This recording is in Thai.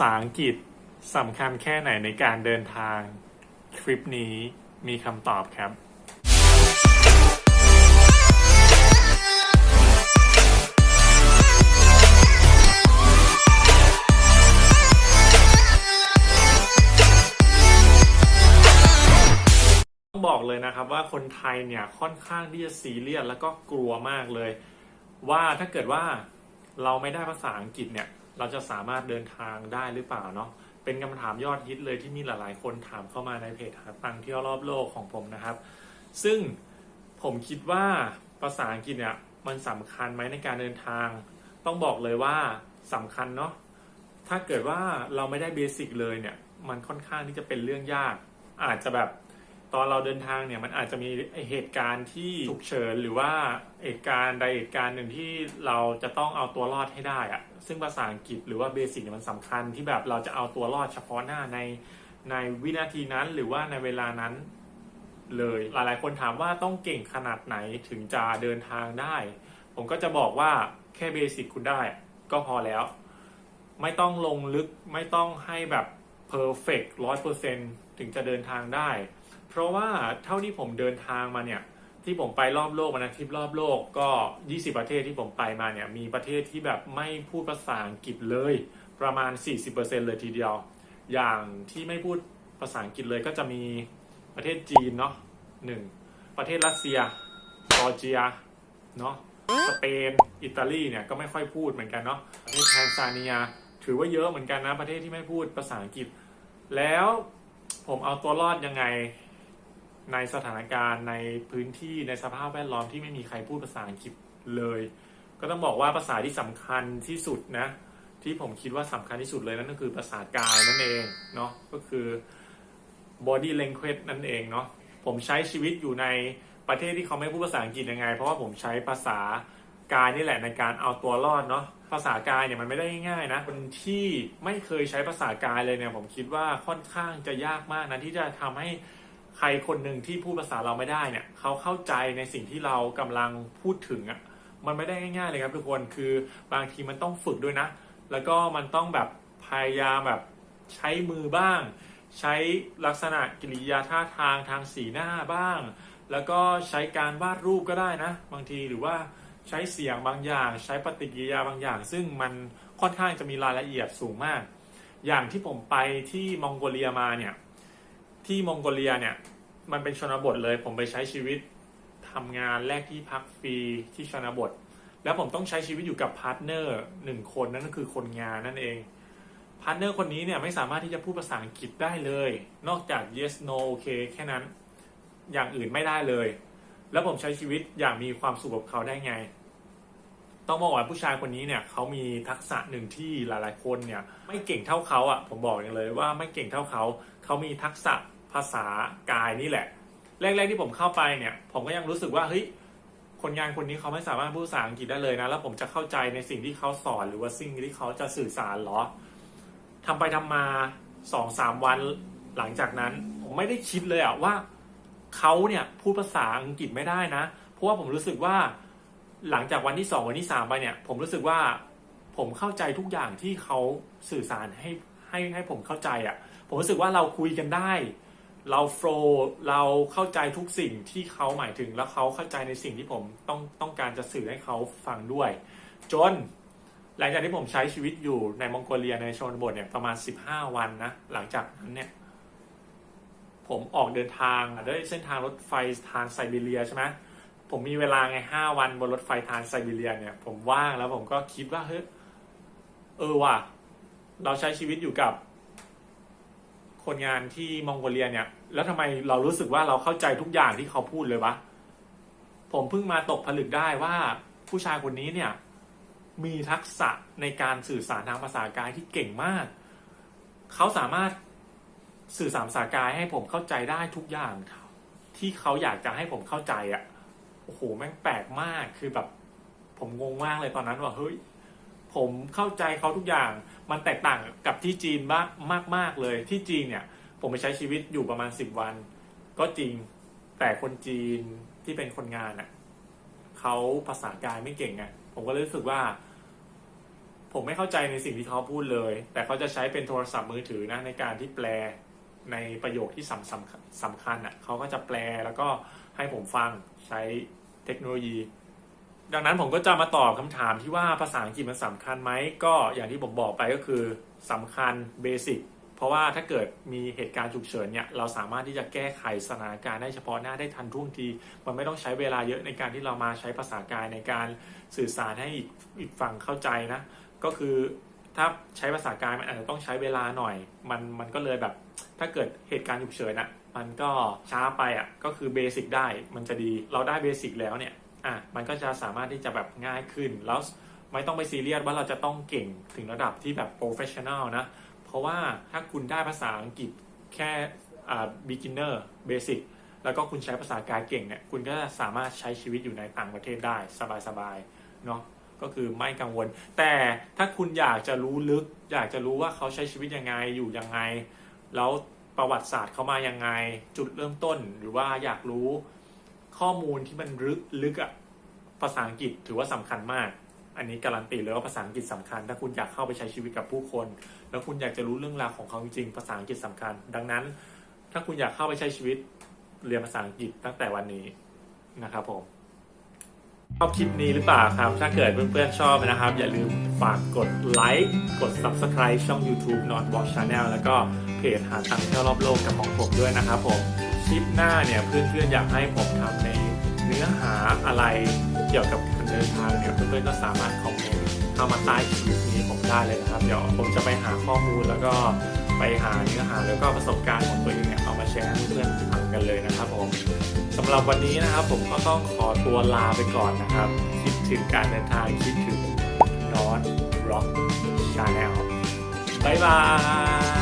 ษาอังกฤษสำคัญแค่ไหนในการเดินทาง คลิปนี้มีคำตอบครับ ต้องบอกเลยนะครับว่าคนไทยเนี่ยค่อนข้างที่จะซีเรียสแล้วก็กลัวมากเลย ว่าถ้าเกิดว่าเราไม่ได้ภาษาอังกฤษเนี่ย เราจะสามารถเดินทางได้หรือเปล่าเนาะเป็นคำถามยอดฮิตเลยที่มีหลายๆ คนถามเข้ามาในเพจหาตังเที่ยวรอบโลกของผมนะครับ ซึ่งผมคิดว่าภาษาอังกฤษเนี่ยมันสำคัญไหมในการเดินทาง ต้องบอกเลยว่าสำคัญเนาะถ้าเกิดว่าเราไม่ได้เบสิกเลยเนี่ย มันค่อนข้างที่จะเป็นเรื่องยาก อาจจะแบบ ตอนเราเดินทางเนี่ยมันอาจจะมีเหตุการณ์ที่ฉุกเฉินหรือว่าเหตุการณ์ใดเหตุการณ์หนึ่งที่เราจะต้องเอาตัวรอดให้ได้อะซึ่งภาษาอังกฤษหรือว่าเบสิกเนี่ยมันสำคัญที่แบบเราจะเอาตัวรอดเฉพาะหน้าในในวินาทีนั้นหรือว่าในเวลานั้นเลย หลายๆ คนถามว่าต้องเก่งขนาดไหนถึงจะเดินทางได้ ผมก็จะบอกว่าแค่เบสิกคุณได้ก็พอแล้ว ไม่ต้องลงลึกไม่ต้องให้แบบเพอร์เฟกต์ร้อยเปอร์เซ็นถึงจะเดินทางได้ เพราะว่าเท่าที่ผมเดินทางมาเนี่ยที่ผมไปรอบโลกวันอาทิตย์รอบโลกก็ 20 ประเทศที่ผมไปมาเนี่ยมีประเทศที่แบบไม่พูดภาษาอังกฤษเลย ประมาณ 40%เลยทีเดียว อย่างที่ไม่พูดภาษาอังกฤษเลยก็จะมีประเทศจีนเนาะหนึ่งประเทศรัสเซียจอร์เจียเนาะสเปนอิตาลีเนี่ยก็ไม่ค่อยพูดเหมือนกันเนาะประเทศแทนซาเนียถือว่าเยอะเหมือนกันนะประเทศที่ไม่พูดภาษาอังกฤษ แล้วผมเอาตัวรอดยังไง ในสถานการณ์ในพื้นที่ในสภาพแวดล้อมที่ไม่มีใครพูดภาษาอังกฤษเลย ก็ต้องบอกว่าภาษาที่สำคัญที่สุดนะที่ผมคิดว่าสำคัญที่สุดเลยนั่นก็คือภาษากายนั่นเองเนาะก็คือ body language นั่นเองเนาะผมใช้ชีวิตอยู่ในประเทศที่เขาไม่พูดภาษาอังกฤษยังไง เพราะว่าผมใช้ภาษากายนี่แหละในการเอาตัวรอดเนาะภาษากายเนี่ยมันไม่ได้ง่ายๆนะคนที่ไม่เคยใช้ภาษากายเลยเนี่ยผมคิดว่าค่อนข้างจะยากมากนะที่จะทำให้ ใครคนหนึ่งที่พูดภาษาเราไม่ได้เนี่ยเขาเข้าใจในสิ่งที่เรากำลังพูดถึงอะ่ะมันไม่ได้ง่ายๆเลยครับทุกคนคือบางทีมันต้องฝึกด้วยนะ แล้วก็มันต้องแบบพยายามแบบใช้มือบ้าง ใช้ลักษณะกิริยาท่าทางทางสีหน้าบ้าง แล้วก็ใช้การวาดรูปก็ได้นะ บางทีหรือว่าใช้เสียงบางอย่าง ใช้ปฏิกิริยาบางอย่าง ซึ่งมันค่อนข้างจะมีรายละเอียดสูงมาก อย่างที่ผมไปที่มองโกเลียมาเนี่ย ที่มองโกเลียเนี่ย มันเป็นชนบทเลย ผมไปใช้ชีวิตทำงานแรกที่พักฟรีที่ชนบท แล้วผมต้องใช้ชีวิตอยู่กับพาร์ทเนอร์หนึ่งคนนั่นก็คือคนงานนั่นเองพาร์ทเนอร์คนนี้เนี่ยไม่สามารถที่จะพูดภาษาอังกฤษได้เลย นอกจาก yes no okay แค่นั้น อย่างอื่นไม่ได้เลย แล้วผมใช้ชีวิตอย่างมีความสุขกับเขาได้ไง ต้องบอกว่าผู้ชายคนนี้เนี่ยเขามีทักษะหนึ่งที่หลายๆคนเนี่ยไม่เก่งเท่าเขาอะผมบอกอย่างเลยว่าไม่เก่งเท่าเขาเขามีทักษะภาษากายนี่แหละ แรกๆที่ผมเข้าไปเนี่ยผมก็ยังรู้สึกว่าเฮ้ยคนงานคนนี้เขาไม่สามารถพูดภาษาอังกฤษได้เลยนะ แล้วผมจะเข้าใจในสิ่งที่เขาสอนหรือว่าสิ่งที่เขาจะสื่อสารเหรอทำไปทำมาสองสามวันหลังจากนั้น ผมไม่ได้คิดเลยอะว่าเขาเนี่ยพูดภาษาอังกฤษไม่ได้นะ เพราะว่าผมรู้สึกว่า หลังจากวันที่สองวันที่สามไปเนี่ย ผมรู้สึกว่าผมเข้าใจทุกอย่างที่เขาสื่อสารให้ให้ให้ผมเข้าใจอะ่ะ ผมรู้สึกว่าเราคุยกันได้ เราโฟล์เราเข้าใจทุกสิ่งที่เขาหมายถึงแล้วเขาเข้าใจในสิ่งที่ผมต้องต้องการจะสื่อให้เขาฟังด้วย จนหลังจากที่ผมใช้ชีวิตอยู่ในมองโกเลียในชนบทเนี่ยประมาณ 15 วันนะ หลังจากนั้นเนี่ย ผมออกเดินทางด้วยเส้นทางรถไฟทางไซบีเรียใช่ไหม ผมมีเวลาไงห้าวันบนรถไฟทางไซบีเรียเนี่ย ผมว่างแล้วผมก็คิดว่าเฮ้ยเออว่ะ เราใช้ชีวิตอยู่กับ คนงานที่มองโกเลียเนี่ย แล้วทำไมเรารู้สึกว่าเราเข้าใจทุกอย่างที่เขาพูดเลยวะผมเพิ่งมาตกผลึกได้ว่าผู้ชายคนนี้เนี่ย มีทักษะในการสื่อสารทางภาษากายที่เก่งมาก เขาสามารถสื่อสารภาษากายให้ผมเข้าใจได้ทุกอย่างที่เขาอยากจะให้ผมเข้าใจอะ่ะ โอ้โหแม่งแปลกมากคือแบบ ผมงงมากเลยตอนนั้นว่าเฮ้ยผมเข้าใจเขาทุกอย่างมันแตกต่างกับที่จีนมากมากมากเลยที่จีนเนี่ย ผมไปใช้ชีวิตอยู่ประมาณสิบวัน ก็จริงแต่คนจีนที่เป็นคนงานอะเขาภาษากายไม่เก่งไงผมก็เลยรู้สึกว่า ผมไม่เข้าใจในสิ่งที่เขาพูดเลย แต่เขาจะใช้เป็นโทรศัพท์มือถือนะในการที่แปล ในประโยคที่สำสำสำคัญอะเขาก็จะแปลแล้วก็ให้ผมฟังใช้เทคโนโลยี ดังนั้นผมก็จะมาตอบคำถามที่ว่าภาษาอังกฤษมันสำคัญไหมก็อย่างที่ผมบอกไปก็คือสำคัญเบสิกเพราะว่าถ้าเกิดมีเหตุการณ์ฉุกเฉินเนี่ยเราสามารถที่จะแก้ไขสถานการณ์ได้เฉพาะหน้าได้ทันท่วงที มันไม่ต้องใช้เวลาเยอะในการที่เรามาใช้ภาษากายในการสื่อสารให้อีกอีกฝั่งเข้าใจนะ ก็คือ ถ้าใช้ภาษากายมันอาจจะต้องใช้เวลาหน่อย มันมันก็เลยแบบ ถ้าเกิดเหตุการณ์ฉุกเฉินอะมันก็ช้าไปอะก็คือเบสิกได้มันจะดี เราได้เบสิกแล้วเนี่ยอะมันก็จะสามารถที่จะแบบง่ายขึ้น แล้วไม่ต้องไปซีเรียสว่าเราจะต้องเก่งถึงระดับที่แบบโปรเฟชชั่น a ลนะ เพราะว่าถ้าคุณได้ภาษาอังกฤษแค่อ่า beginner basic แล้วก็คุณใช้ภาษากายเก่งเนี่ย คุณก็สามารถใช้ชีวิตอยู่ในต่างประเทศได้สบายๆ เนาะ ก็คือไม่กังวล แต่ถ้าคุณอยากจะรู้ลึก อยากจะรู้ว่าเขาใช้ชีวิตยังไงอยู่ยังไง แล้วประวัติศาสตร์เขามายังไง จุดเริ่มต้นหรือว่าอยากรู้ข้อมูลที่มันลึกลึกอะภาษาอังกฤษถือว่าสำคัญมาก อันนี้การันตีเลยว่าภาษาอังกฤษสำคัญ ถ้าคุณอยากเข้าไปใช้ชีวิตกับผู้คน แล้วคุณอยากจะรู้เรื่องราวของเขาจริงๆภาษาอังกฤษสำคัญ ดังนั้น ถ้าคุณอยากเข้าไปใช้ชีวิตเรียนภาษาอังกฤษตั้งแต่วันนี้นะครับผม ชอบคลิปนี้หรือเปล่าครับ ถ้าเกิดเพื่อนๆชอบนะครับ อย่าลืมฝากกดไลค์ กด Subscribe ช่อง YouTube Not Watch Channel แล้วก็เพจหาตังค์เที่ยวรอบโลกกับของผมด้วยนะครับผมคลิปหน้าเนี่ยเพื่อนๆอยากให้ผมทำในเนื้อหาอะไรเกี่ยวกับการเดินทางเนี่ยเพื่อนๆก็สามารถคอมเมนต์เข้ามาใต้คลิปนี้ผมได้เลยนะครับ เดี๋ยวผมจะไปหาข้อมูลแล้วก็ ไปหาเนื้อหาแล้วก็ประสบการณ์ของตัวเองเนี่ยเอามาแชร์ให้เพื่อนๆฟังกันเลยนะครับผมสำหรับวันนี้นะครับผมก็ต้องขอตัวลาไปก่อนนะครับ คิดถึงการเดินทางคิดถึงนอนร็อกชาแนลบายบาย